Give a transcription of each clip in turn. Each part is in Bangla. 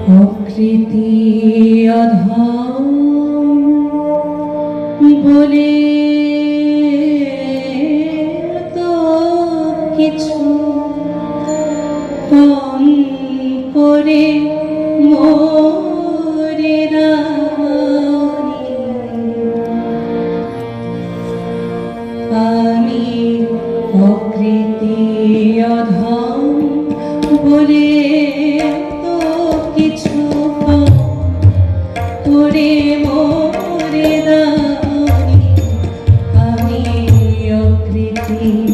প্রকৃতি অধম বলে তো কিছু কম করে মোরে আমি অকৃতি অধম বলে Thank you.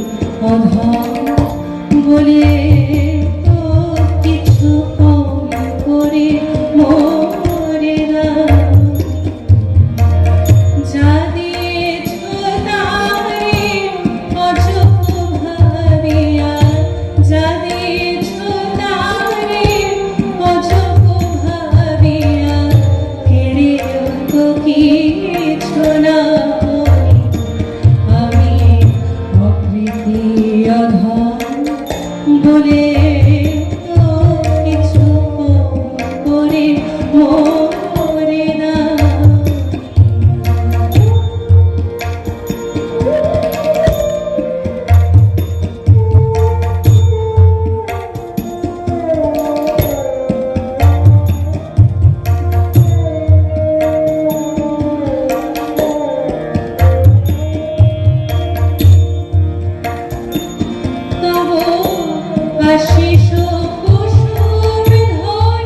কিছু না আমি প্রকৃতি আধার বলে শিশু